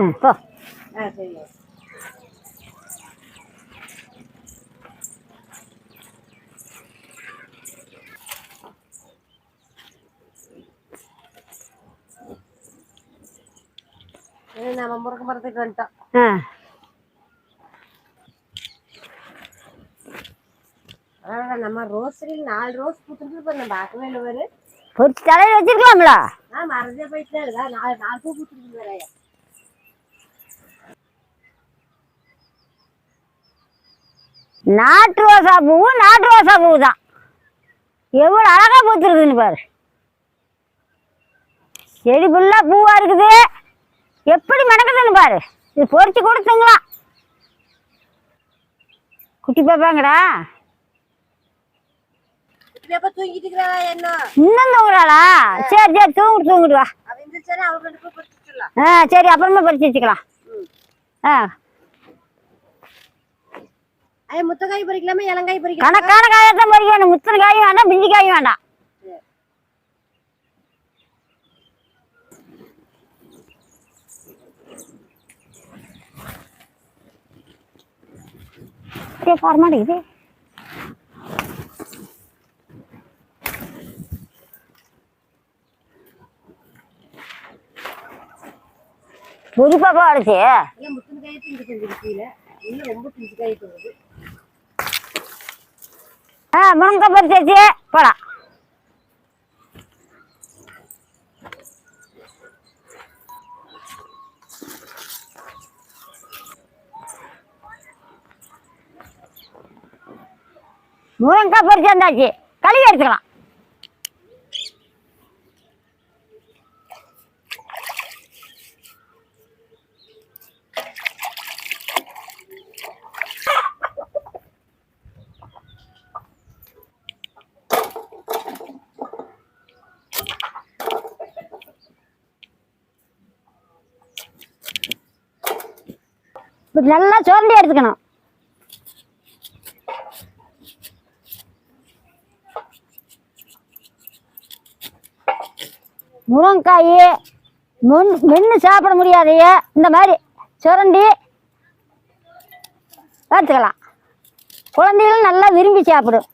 ம் போ நம்ம முறுக்கு மரத்துக்கு வந்துட்டோம் ஆ. நம்ம ரோஸ்ரியில் நாலு ரோஸ் பூத்துருக்கு இப்போ நம்ம பார்க்கவே இல்லை பொறிச்சு தலையில் வச்சிருக்கலாம்ல ஆ. மறந்தே போயிட்டு நாலு நாலு பூ பூத்துருக்கு வேற நாட்டு ரோசா பூவும் நாட்டு ரோசா பூ தான் எவ்வளோ அழகா பூத்துருக்குதுன்னு பாரு. செடி ஃபுல்லாக பூவா இருக்குது. எப்படி மணக்குதுன்னு பாரு. இது பொறிச்சு கொடுத்துங்களா. குட்டி பாப்பாங்கடா. இன்னும் தூங்குறாளா? சரி சரி தூங்கிட்டு தூங்கிட்டு வா. ஆ சரி அப்புறமா பறிச்சு வச்சுக்கலாம். ஆ. ஐயா முத்தக்காய் பறிக்கலாமா இளங்காய் பறிக்கலாம்? கணக்கான காயத்தான் பறிக்க வேணும் முத்தன காயும் வேண்டாம் பிஞ்சு காயும் வேண்டாம் அப்படியே போற மாட்டேங்குது புதுப்பாப்பா அடிச்சு காய் ரொம்ப பிஞ்சு காய் தோணுது ஆ முருங்கை பறிச்சாச்சு போலாம் முருங்கை பறிச்சாந்தாச்சு கழுவி எடுத்துக்கலாம். நல்லா சுரண்டி எடுத்துக்கணும். முருங்காய் மென் மென்று சாப்பிட முடியாதைய இந்த மாதிரி சுரண்டி எடுத்துக்கலாம். குழந்தைகளும் நல்லா விரும்பி சாப்பிடும்.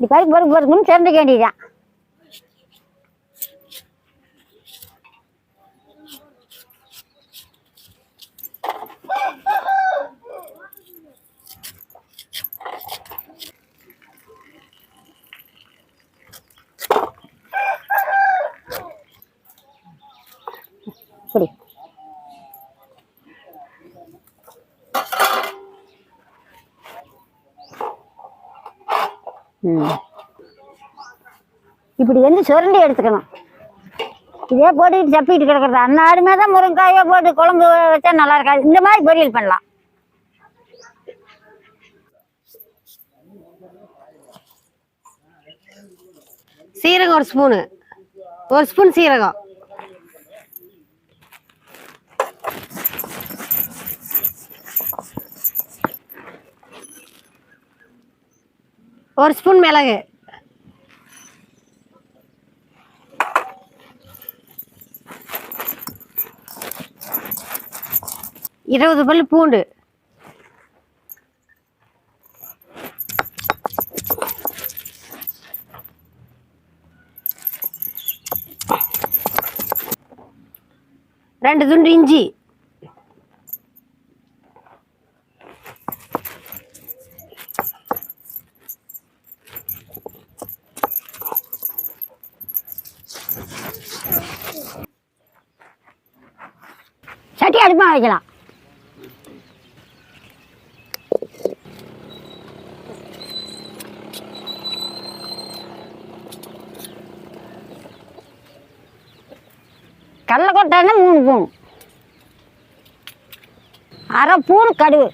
இப்படி கறி பொறுப்பு பொறுப்புன்னு சுரண்டிக்க வேண்டியதுதான். இப்படி வந்து சுரண்டி எடுத்துக்கணும். இதே போட்டுக்கிட்டு சப்பிட்டு கிடக்கிறது. அன்னாடுமே தான் முருங்காயோ போட்டு குழம்பு வச்சா நல்லா இருக்காது. இந்த மாதிரி பொரியல் பண்ணலாம். சீரகம் ஒரு ஸ்பூனு. ஒரு ஸ்பூன் சீரகம். ஒரு ஸ்பூன் மிளகு. இருபது பல் பூண்டு. ரெண்டு துண்டு இஞ்சி. சட்டி அடுப்பாக வைக்கலாம். கடலக்கொட்டைன்னா மூணு பூணு அரை பூணு கடுகு.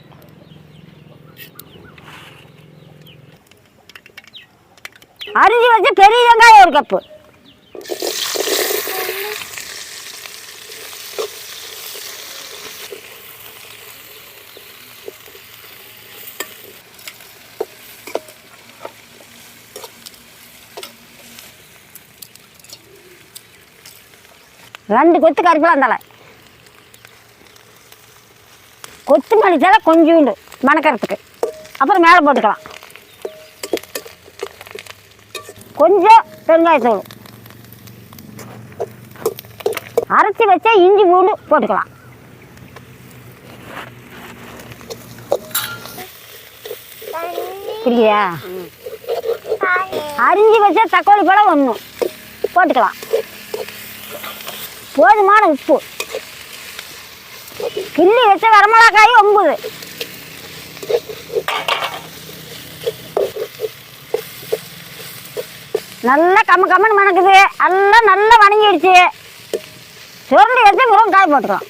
அரிஞ்சு வச்சு பெரிய வெங்காயம் ஒரு கப்பு. ரெண்டு கொத்து கருப்பிலாம் தலை. கொத்தமல்லி தலை கொஞ்சோண்டு மணக்கறதுக்கு அப்புறம் மேலே போட்டுக்கலாம். கொஞ்சம் பெருங்காயத்தூள் அரைச்சி வச்சா இஞ்சி பூண்டு போட்டுக்கலாம். புரியுதா? அரிஞ்சு வச்சா தக்காளி பழம் ஒன்று போட்டுக்கலாம். போதுமான உப்பு. கிள்ளி வச்ச வரமிளகாய் ஒம்பது. நல்லா கம்ம கம்மன்னு மணக்குது. எல்லாம் நல்லா வணங்கிடுச்சு. சுரண்டி வச்சு முருங்காய் போட்டுக்கலாம்.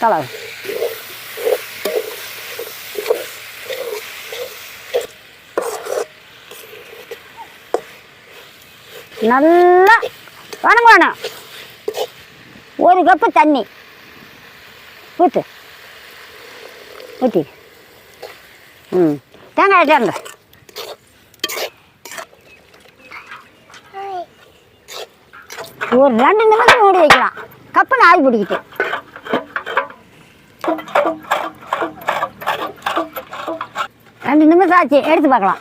கலர். நல்லா வணங்கணும் ஒரு கப்பு தண்ணி. ஊற்று ஊற்றி ம். தேங்காய் தேங்க ஒரு ரெண்டு நிமிஷம் மூடி வைக்கலாம். கப்புன்னு ஆவி பிடிக்கிட்டு. ரெண்டு நிமிஷம் ஆச்சு. எடுத்து பார்க்கலாம்.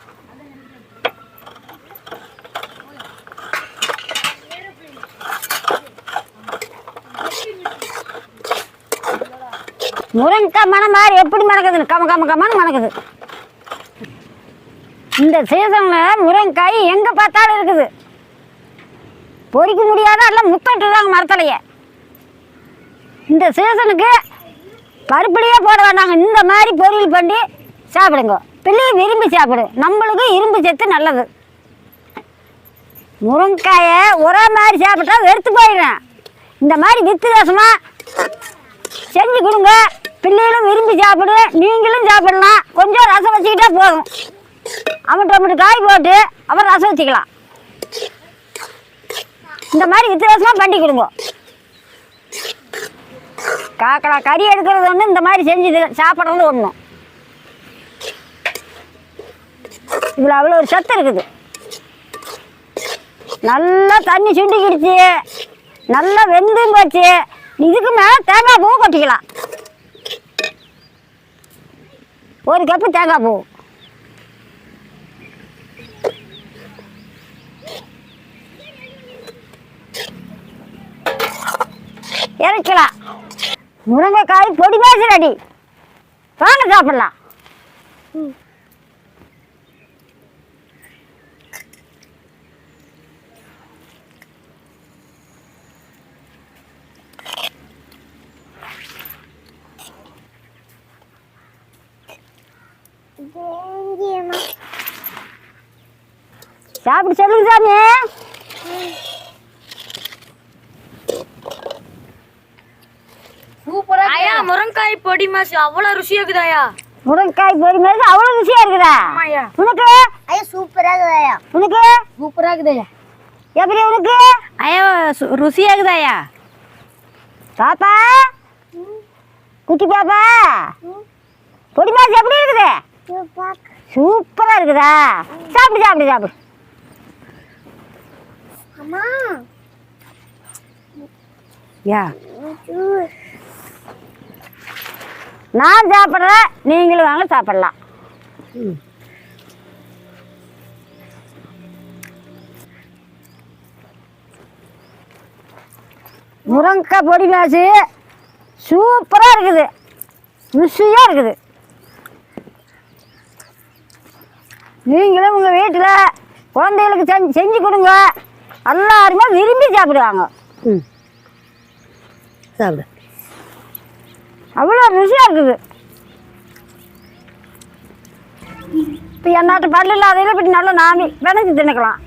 முருங்கைக்காய் மனம் மாதிரி எப்படி மணக்குதுன்னு? கம கம கமன்னு மணக்குது. இந்த சீசனில் முருங்கைக்காய் எங்கே பார்த்தாலும் இருக்குது. பொறிக்க முடியாத எல்லாம் முத்தட்டுறாங்க மரத்துலையே? இந்த சீசனுக்கு பருப்புலையே போட வேண்டாங்க. இந்த மாதிரி பொரியல் பண்ணி சாப்பிடுங்க. பிள்ளையை விரும்பி சாப்பிடு. நம்மளுக்கு இரும்பு சத்து நல்லது. முருங்கைக்காயை ஒரே மாதிரி சாப்பிட்டா வெறுத்து போயிடுறேன் இந்த மாதிரி வித்தியாசமாக செஞ்சு கொடுங்க. பிள்ளைகளும் விரும்பி சாப்பிடு நீங்களும் சாப்பிடலாம். கொஞ்சம் ரசம் வச்சுக்கிட்டா போதும். அமட்டு அமட்டு காய் போட்டு அப்புறம் ரசம் வச்சுக்கலாம். இந்த மாதிரி வித்தியாசமாக பண்ணி கொடுங்க. காக்கடா கறி எடுக்கிறது ஒன்று இந்த மாதிரி செஞ்சுது சாப்பிட்றது ஒன்று இதில் அவ்வளோ ஒரு சத்து இருக்குது. நல்லா தண்ணி சுண்டிக்கிடுச்சு. நல்லா வெந்தும் போச்சு. இதுக்கு மேலே தேங்காய் பூ கொட்டிக்கலாம். ஒரு கப்பு தேங்காய் பூ. இறக்கலாம் முருங்கைக்காய் பொடி பேசி ரெடி வாங்க சாப்பிடலாம். சாப்பிட்டு சொல்லுங்க சாமி. சூப்பரா ஐயா முருங்காய் பொடி மாசு அவ்வளவு ருசியா இருக்குதாயா முருங்கைக்காய் பொடி மாதிரி அவ்வளோ ருசியா இருக்குதா. உனக்கு? ஐயா சூப்பரா இருக்குதாயா உனக்கு? சூப்பரா இருக்குதாயா எப்படி உனக்கு? ஐயா ருசியா இருக்குதாயா பாப்பா. குட்டி பாப்பா. பொடி மாசு எப்படி இருக்குது? சூப்பரா இருக்குதா? சாப்பிடு சாப்பிடு சாப்பிடு. அம்மா. யா. நான் சாப்பிட்றேன் நீங்களும் வாங்க சாப்பிடலாம். முருங்கைக்காய் பொடி மாசு. சூப்பராக இருக்குது. ருசியாக இருக்குது. நீங்களும் உங்கள் வீட்டில் குழந்தைகளுக்கு செஞ்சு செஞ்சு கொடுங்க. எல்லாருமே விரும்பி சாப்பிடுவாங்க. ம். சாப்பிடு. அவ்வளோ ருசியாக இருக்குது. இப்போ என்னாட்ட பல்லு இல்லாதையில இப்படி நல்லா நாமி விளைஞ்சி தின்னுக்கலாம்.